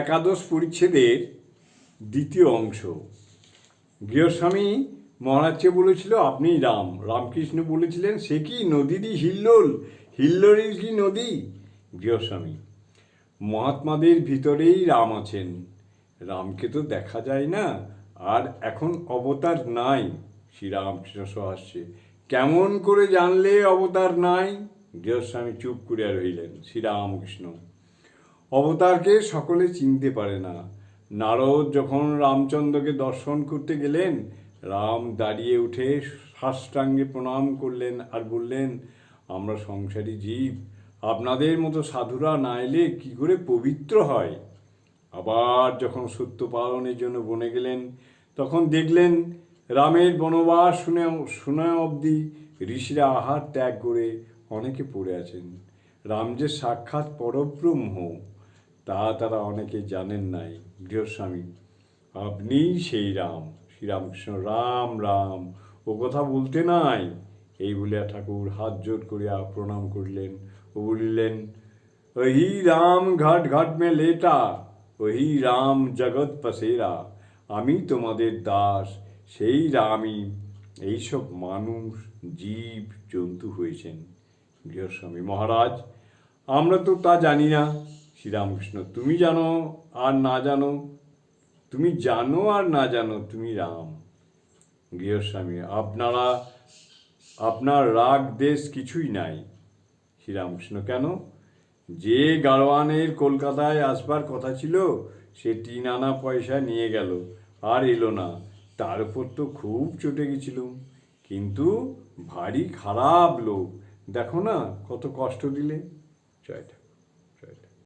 একাদশ পরিচ্ছেদের দ্বিতীয় অংশ। গৃহস্বামী মহারাজকে বলেছিল, আপনি রাম। রামকৃষ্ণ বলেছিলেন, সে কি নদীরই হিল্লোল? হিল্লোলই কি নদী? গৃহস্বামী, মহাত্মাদের ভিতরেই রাম আছেন। রামকে তো দেখা যায় না, আর এখন অবতার নাই। শ্রীরামকৃষ্ণ সহাস্যে কেমন করে জানলে অবতার নাই? গৃহস্বামী চুপ করিয়া রইলেন শ্রীরামকৃষ্ণ অবতারকে সকলে চিনতে পারে না। নারদ যখন রামচন্দ্রকে দর্শন করতে গেলেন, রাম দাঁড়িয়ে উঠে সাষ্টাঙ্গে প্রণাম করলেন আর বললেন, আমরা সংসারী জীব, আপনাদের মতো সাধুরা না এলে কী করে পবিত্র হয়? আবার যখন সত্য পালনের জন্য বনে গেলেন, তখন দেখলেন, রামের বনবাস শুনে শুনে অবধি ঋষিরা আহার ত্যাগ করে অনেকে পড়ে আছেন। রাম যে সাক্ষাৎ পরব্রহ্ম তা তারা অনেকে জানেন নাই। গৃহস্বামী আপনি সেই রাম, শ্রীরামকৃষ্ণ, রাম রাম, ও কথা বলতে নাই। এই বলিয়া ঠাকুর হাত জোট করিয়া প্রণাম করিলেন ও বলিলেন, ওহি রাম ঘাট ঘাট মে লেটা, ওহি রাম জগৎ পসেরা, আমি তোমাদের দাস, সেই রামই এইসব মানুষ, জীব, জন্তু হয়েছেন। গৃহস্বামী মহারাজ, আমরা তো তা জানি না। শ্রীরামকৃষ্ণ, তুমি জানো আর না জানো? তুমি জানো আর না জানো তুমি রাম? গৃহস্বামী আপনারা, আপনার রাগ দেশ কিছুই নাই। শ্রীরামকৃষ্ণ, কেন? যে গাড়োয়ানের কলকাতায় আসবার কথা ছিল, সে তিন আনা পয়সা নিয়ে গেল আর এলো না। তার উপর তো খুব চটে গেছিলুম। কিন্তু ভারী খারাপ লোক। দেখো না কত কষ্ট দিলে। জয় ঠাকুর